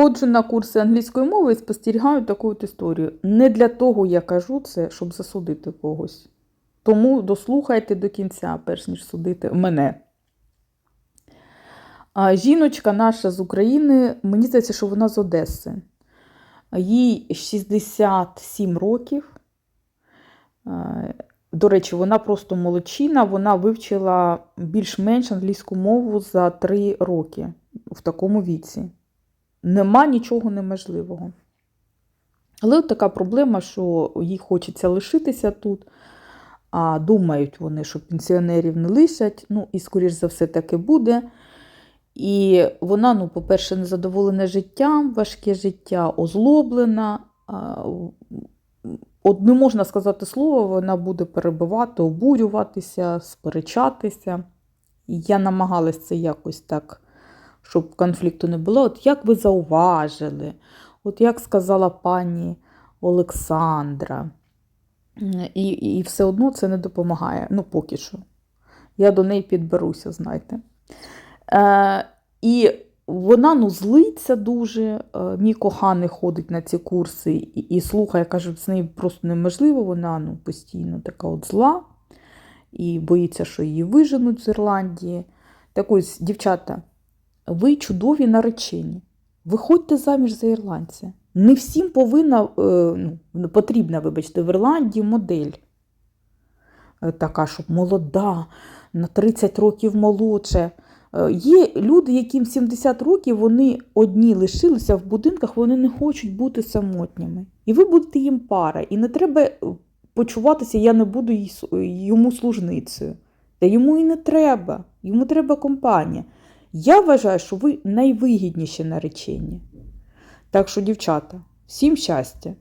Ходжу на курси англійської мови і спостерігаю таку от історію. Не для того я кажу це, щоб засудити когось. Тому дослухайте до кінця, перш ніж судити мене. А жіночка наша з України, мені здається, що вона з Одеси. Їй 67 років. До речі, вона просто молодчина, вона вивчила більш-менш англійську мову за 3 роки в такому віці. Нема нічого неможливого. Але от така проблема, що їй хочеться лишитися тут, а думають вони, що пенсіонерів не лишать. Ну, і, скоріш за все, таки буде. І вона, ну, по-перше, незадоволена життям, важке життя, озлоблена. От не можна сказати слово, вона буде перебивати, обурюватися, сперечатися. Я намагалась це якось так, щоб конфлікту не було. От як ви зауважили, от як сказала пані Олександра. І, і все одно це не допомагає. Ну, поки що. Я до неї підберуся, знаєте. Е, і вона ну, злиться дуже. Е, мій коханий ходить на ці курси і, і слухає, каже, з нею просто неможливо, вона ну, постійно така от зла і боїться, що її виженуть з Ірландії. Так ось, дівчата, ви чудові наречені. Виходьте заміж за ірландця. Не всім повинна, е, ну, потрібна, вибачте, в Ірландії модель. Е, Така, щоб молода, на 30 років молодше. Є люди, яким 70 років, вони одні лишилися в будинках, вони не хочуть бути самотніми. І ви будете їм пара. І не треба е, почуватися, я не буду йому служницею. Та йому і не треба, йому треба компанія. Я вважаю, що ви найвигідніші наречені. Так що, дівчата, всім щастя!